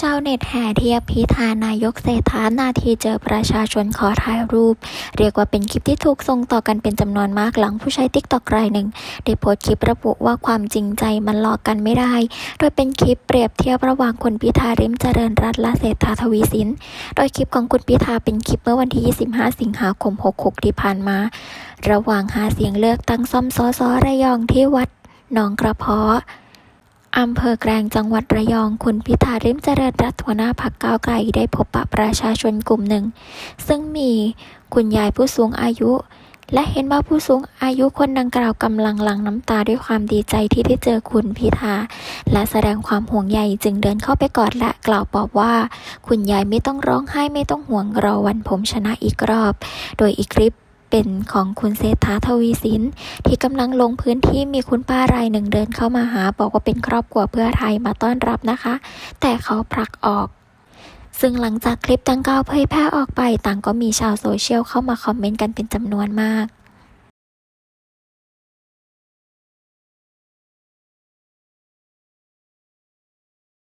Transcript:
ชาวเน็ตแห่เทียบพิธานายกเศรษฐานาทีเจอประชาชนขอถ่ายรูป เรียกว่าเป็นคลิปที่ถูกส่งต่อกันเป็นจำนวนมากหลังผู้ใช้ติ๊กตอกรายหนึ่งได้โพสต์คลิประบุว่าความจริงใจมันหลอกกันไม่ได้ โดยเป็นคลิปเปรียบเทียบระหว่างคุณพิธาริมเจริญรัตน์และเศรษฐาทวีสิน โดยคลิปของคุณพิธาเป็นคลิปเมื่อวันที่ 25 สิงหาคม 66 ที่ผ่านมา ระหว่างหาเสียงเลือกตั้งซ่อมสอสอระยองที่วัดหนองกระเพาะ อำเภอแกลงจังหวัดระยอง คุณพิธาริมเจริญรัตน์หัวหน้าพักก้าวไกลได้พบปะประชาชนกลุ่มหนึ่ง ซึ่งมีคุณยายผู้สูงอายุ และเห็นว่าผู้สูงอายุคนดังกล่าวกำลังหลั่งน้ำตาด้วยความดีใจที่ได้เจอคุณพิธา และแสดงความห่วงใยจึงเดินเข้าไปกอดและกล่าวปลอบว่า คุณยายไม่ต้องร้องไห้ไม่ต้องห่วงรอวันผมชนะอีกรอบ โดยอีกคลิป เป็นของคุณเศรษฐาทวีสิน ที่กำลังลงพื้นที่มีคุณป้ารายหนึ่งเดินเข้ามาหา บอกว่าเป็นครอบครัวเพื่อไทยมาต้อนรับนะคะ แต่เขาผลักออกซึ่งหลังจากคลิปดังกล่าวเผยแพร่ออกไป ต่างก็มีชาวโซเชียลเข้ามาคอมเมนต์กันเป็นจำนวนมาก